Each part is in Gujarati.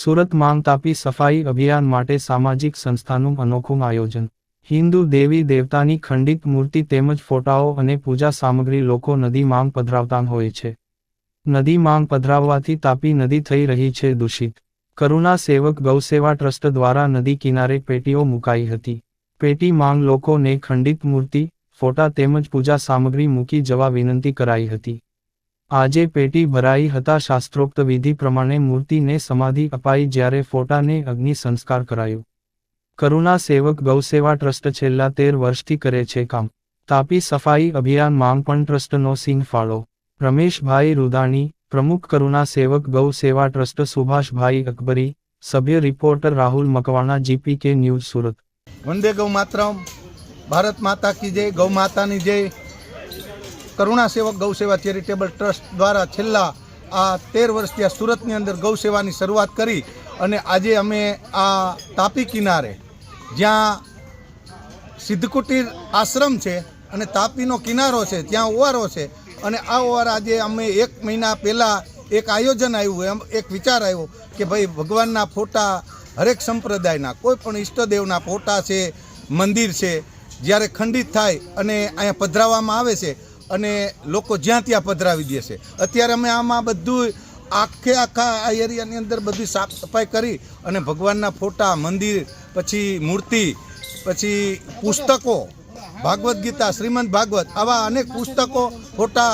સુરત માંગ તાપી સફાઈ અભિયાન માટે સામાજિક સંસ્થાનું અનોખું આયોજન. હિન્દુ દેવી દેવતાની ખંડિત મૂર્તિ તેમજ ફોટાઓ અને પૂજા સામગ્રી લોકો નદી માંગ પધરાવતા હોય છે. નદી માંગ પધરાવવાથી તાપી નદી થઈ રહી છે દૂષિત. કરુણા સેવક ગૌસેવા ટ્રસ્ટ દ્વારા નદી કિનારે પેટીઓ મુકાઈ હતી. પેટી માંગ લોકોને ખંડિત મૂર્તિ, ફોટા તેમજ પૂજા સામગ્રી મૂકી જવા વિનંતી કરાઈ હતી. આજે પેટી ભરાઈ હતા. શાસ્ત્રોક્ત વિધિ પ્રમાણે મૂર્તિને સમાધિ અપાઈ જ્યારે ફોટાને અગ્નિ સંસ્કાર કરાયો. કરુણા સેવક ગૌસેવા ટ્રસ્ટ છેલ્લા તેર વર્ષથી કરે છે કામ. તાપી સફાઈ અભિયાન માંગ પણ ટ્રસ્ટનો સિંહ ફાળો. રમેશભાઈ રૂદાણી, પ્રમુખ કરુણા સેવક ગૌ સેવા ટ્રસ્ટ, સુભાષભાઈ અકબરી, સભ્ય રિપોર્ટર રાહુલ મકવાણા, જીપીકે ન્યૂઝ સુરત. વંદે ગૌ માતરમ. ભારત માતા કી જય, ગૌ માતાની જય. કરુણા સેવક ગૌસેવા ચેરિટેબલ ટ્રસ્ટ દ્વારા છેલ્લા આ તેર વર્ષથી આ સુરતની અંદર ગૌ સેવાની શરૂઆત કરી અને આજે અમે આ તાપી કિનારે જ્યાં સિદ્ધકુટીર આશ્રમ છે અને તાપીનો કિનારો છે, ત્યાં ઓવારો છે અને આ ઓવાર આજે અમે એક મહિના પહેલાં એક આયોજન આવ્યું, એમ એક વિચાર આવ્યો કે ભાઈ ભગવાનના ફોટા હરેક સંપ્રદાયના, કોઈ પણ ઈષ્ટદેવના ફોટા છે, મંદિર છે, જ્યારે ખંડિત થાય અને અહીંયા પધરાવવામાં આવે છે અને લોકો જ્યાં ત્યાં પધરાવી દે છે. અત્યારે અમે આમાં બધું આખે આખા આ એરિયાની અંદર બધી સાફ સફાઈ કરી અને ભગવાનના ફોટા, મંદિર, પછી મૂર્તિ, પછી પુસ્તકો, ભાગવદ્ ગીતા, શ્રીમદ ભાગવત, આવા અનેક પુસ્તકો, ફોટા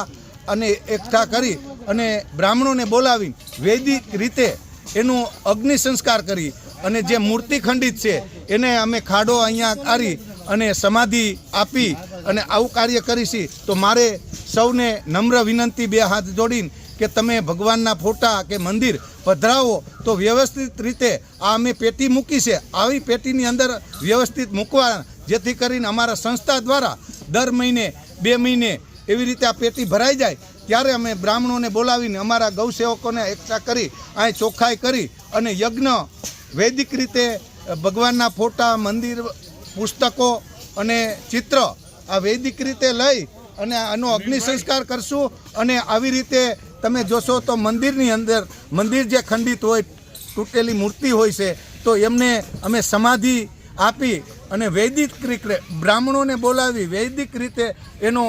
અને એકઠા કરી અને બ્રાહ્મણોને બોલાવી વૈદિક રીતે એનું અગ્નિ સંસ્કાર કરી અને જે મૂર્તિ ખંડિત છે એને અમે ખાડો અહીંયા કાઢી અને સમાધિ આપી અને આવું કાર્ય કરીશી, તો મારે સૌને નમ્ર વિનંતી બે હાથ જોડીને કે તમે ભગવાનના ફોટા કે મંદિર પધરાવો, તો વ્યવસ્થિત રીતે આ અમે પેટી મૂકી છે. આવી પેટીની અંદર વ્યવસ્થિત મૂકવા, જેથી કરીને અમારા સંસ્થા દ્વારા દર મહિને, બે મહિને એવી રીતે આ પેટી ભરાઈ જાય. ત્યારે અમે બ્રાહ્મણોને બોલાવીને અમારા ગૌસેવકોને એકઠા કરી અહીં ચોખ્ખાઈ કરી અને યજ્ઞ વૈદિક રીતે ભગવાનના ફોટા, મંદિર, પુસ્તકો અને ચિત્ર આ વૈદિક રીતે લઈ અને આનો અગ્નિ સંસ્કાર કરશું અને આવી રીતે તમે જોશો તો મંદિરની અંદર, મંદિર જે ખંડિત હોય, તૂટેલી મૂર્તિ હોય છે, તો એમને અમે સમાધિ આપી અને વૈદિક રીતે બ્રાહ્મણોને બોલાવી વૈદિક રીતે એનો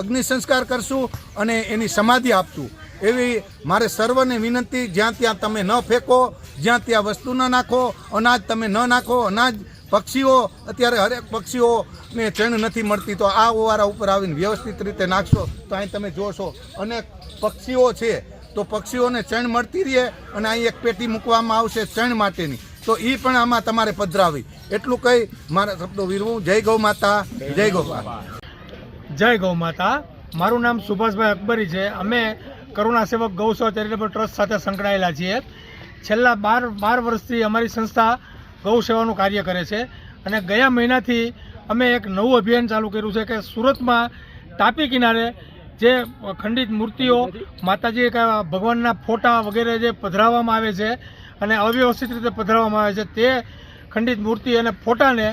અગ્નિ સંસ્કાર કરશું અને એની સમાધિ આપશું. એવી મારે સર્વને વિનંતી, જ્યાં ત્યાં તમે ન ફેંકો, જ્યાં ત્યાં વસ્તુ ન નાખો, અનાજ તમે ન નાખો, અનાજ પક્ષીઓ, અત્યારે હરેક પક્ષીઓને ચેણ નથી મળતી, તો આ ઓવારા ઉપર આવીને વ્યવસ્થિત રીતે નાખશો, તો અહીં તમે જોશો. અનેક પક્ષીઓ છે, તો પક્ષીઓને ચેણ મળતી રહે અને અહીં એક પેટી મૂકવામાં આવશે ચેણ માટેની. તો એ પણ આમાં તમારે પધરાવી. એટલું કહી મારા શબ્દો વીરવું. જય ગૌ માતા, જય ગૌ જય ગૌ માતા. મારું નામ સુભાષભાઈ અકબરી છે. અમે કરુણા સેવક ગૌસેવા ચેરિટેબલ ટ્રસ્ટ સાથે સંકળાયેલા છીએ. છેલ્લા બાર બાર વર્ષથી અમારી સંસ્થા ગૌ સેવાનું કાર્ય કરે છે. અને ગયા મહિનાથી અમે એક નવું અભિયાન ચાલુ કર્યું છે કે સુરતમાં તાપી કિનારે જે ખંડિત મૂર્તિઓ માતાજી ભગવાનના ફોટા વગેરે જે પધરાવવામાં આવે છે અને અવ્યવસ્થિત રીતે પધરાવવામાં આવે છે, તે ખંડિત મૂર્તિ અને ફોટાને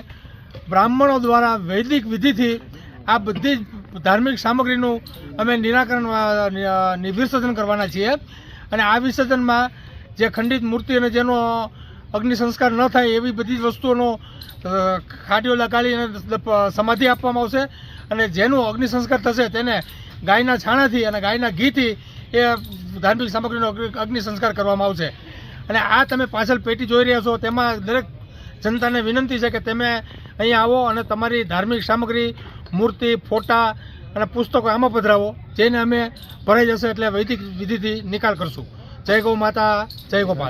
બ્રાહ્મણો દ્વારા વૈદિક વિધિથી આ બધી જ ધાર્મિક સામગ્રીનું અમે નિરાકરણ વિસર્જન કરવાના છીએ. અને આ વિસર્જનમાં જે ખંડિત મૂર્તિ અને જેનો અગ્નિ સંસ્કાર ન થાય એવી બધી વસ્તુઓનો ખાડીઓ લગાડીને સમાધિ આપવામાં આવશે. અને જેનું અગ્નિ સંસ્કાર થશે તેને ગાયના છાણાથી અને ગાયના ઘીથી એ ધાર્મિક સામગ્રીનો અગ્નિ સંસ્કાર કરવામાં આવશે. અને આ તમે પાછળ પેટી જોઈ રહ્યા છો, તેમાં દરેક જનતાને વિનંતી છે કે તમે અહીં આવો અને તમારી ધાર્મિક સામગ્રી, મૂર્તિ, ફોટા અને પુસ્તકો આમાં પધરાવો, જેને અમે ભરાઈ જશે એટલે વૈદિક વિધિથી નિકાલ કરશું. જય ગૌ માતા, જય ગોપાલ.